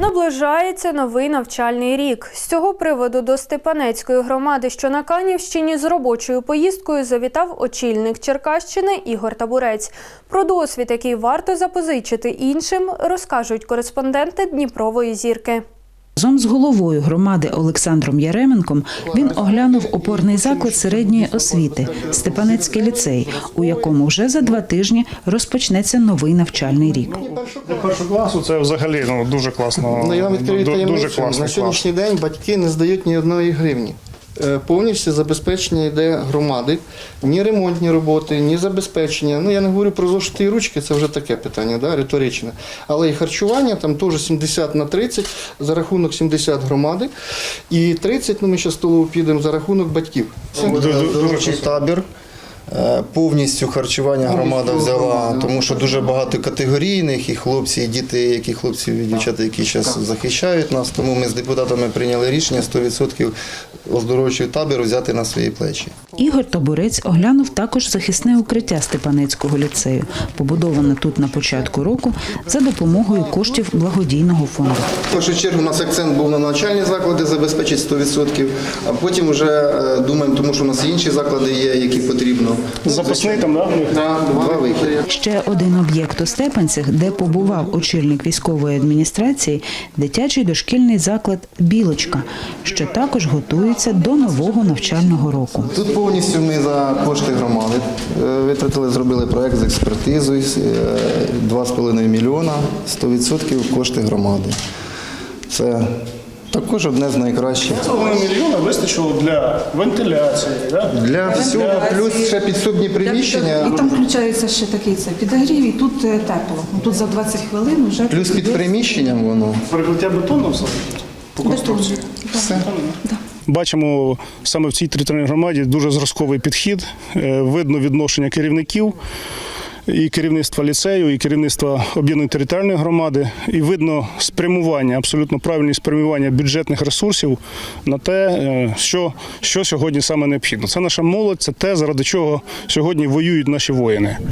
Наближається новий навчальний рік. З цього приводу до Степанецької громади, що на Канівщині, з робочою поїздкою завітав очільник Черкащини Ігор Табурець. Про досвід, який варто запозичити іншим, розкажуть кореспонденти Дніпрової зірки. Разом з головою громади Олександром Яременком він оглянув опорний заклад середньої освіти Степанецький ліцей, у якому вже за два тижні розпочнеться новий навчальний рік. Для першого класу це взагалі ну, дуже класно. Ну, я вам відкрию дуже таємницю. класний На клас. сьогоднішній день батьки не здають ні одної гривні. Е, Повністю забезпечення йде громади, ні ремонтні роботи, ні забезпечення. Ну я не говорю про зошити і ручки, це вже таке питання, да, риторичне. Але і харчування там теж 70 на 30 за рахунок 70 громади, і 30, ну ми ще столу підемо за рахунок батьків. Буде дорожчий табір. Е, Повністю харчування громада взяла, тому що дуже багато категорійних і хлопці, і діти, які хлопці і дівчата, які зараз захищають нас. Тому ми з депутатами прийняли рішення 100% оздоровчий табір взяти на свої плечі. Ігор Табурець оглянув також захисне укриття Степанецького ліцею, побудоване тут на початку року за допомогою коштів благодійного фонду. В першу чергу у нас акцент був на навчальні заклади забезпечити 100%, а потім вже е, думаємо, тому що у нас інші заклади є, які потрібно. Запасний там, да? Да, два вихід. Ще один об'єкт у Степанцях, де побував очільник військової адміністрації, дитячий дошкільний заклад Білочка, що також готується до нового навчального року. Тут повністю ми за кошти громади е, витратили, зробили проект з експертизою е, 2,5 мільйона, 100% кошти громади. Це також одне з найкращих. Половина мільйона вистачило для вентиляції, да? Для всього, плюс ще підсобні приміщення, І там включається ще такий це підогрів, і тут е, тепло. Ну, Тут за 20 хвилин вже плюс під приміщенням воно. Перекриття бетону все по конструкції. Все. Бачимо саме в цій територіальній громаді дуже зразковий підхід. Е, Видно відношення керівників і керівництва ліцею, і керівництва об'єднаної територіальної громади. І видно спрямування, абсолютно правильне спрямування бюджетних ресурсів на те, е, що, що сьогодні саме необхідно. Це наша молодь, це те, заради чого сьогодні воюють наші воїни.